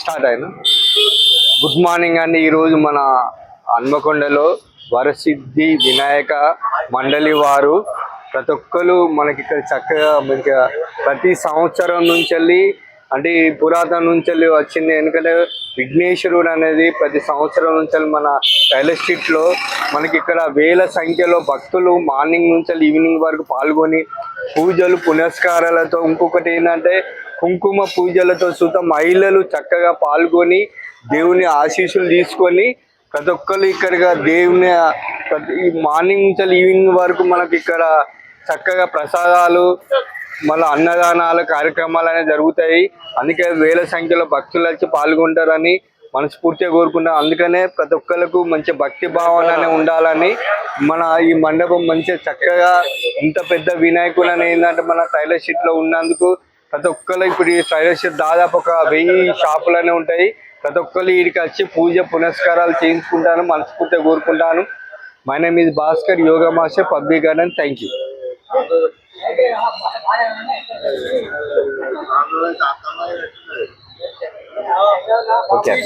Start అయినా good morning అండి. ఈరోజు మన హన్మకొండలో వరసిద్ధి వినాయక మండలి వారు ప్రతి ఒక్కరు మనకి ఇక్కడ చక్కగా మనకి ప్రతి సంవత్సరం నుంచి వెళ్ళి అంటే ఈ పురాతన నుంచి వెళ్ళి వచ్చింది. ఎందుకంటే విఘ్నేశ్వరుడు అనేది ప్రతి సంవత్సరం నుంచి వెళ్ళి మన రైల్వే స్ట్రీట్లో మనకి ఇక్కడ వేల సంఖ్యలో భక్తులు మార్నింగ్ నుంచి వెళ్ళి ఈవినింగ్ వరకు పాల్గొని పూజలు పునస్కారాలతో. ఇంకొకటి ఏంటంటే కుంకుమ పూజలతో సుత మహిళలు చక్కగా పాల్గొని దేవుని ఆశీస్సులు తీసుకొని ప్రతి ఒక్కరు ఇక్కడగా దేవుని ప్రతి మార్నింగ్ నుంచి ఈవినింగ్ వరకు మనకి ఇక్కడ చక్కగా ప్రసాదాలు మళ్ళీ అన్నదానాల కార్యక్రమాలు అనేవి జరుగుతాయి. అందుకే వేల సంఖ్యలో భక్తులు వచ్చి పాల్గొంటారని మనస్ఫూర్తిగా కోరుకుంటాం అందుకనే ప్రతి ఒక్కరికి మంచి భక్తి భావన ఉండాలని మన ఈ మండపం మంచిగా చక్కగా ఇంత పెద్ద వినాయకులని ఏంటంటే మన టైలర్ షీట్లో ఉన్నందుకు ప్రతి ఒక్కరు ఇప్పుడు ఈ టైలర్ దాదాపు ఒక వెయ్యి షాపులనే ఉంటాయి. ప్రతి ఒక్కరు వీడికి వచ్చి పూజ పునస్కారాలు చేయించుకుంటాను మనస్ఫూర్తిగా కోరుకుంటాను. My name is Bhaskar yoga master public garden thank you okay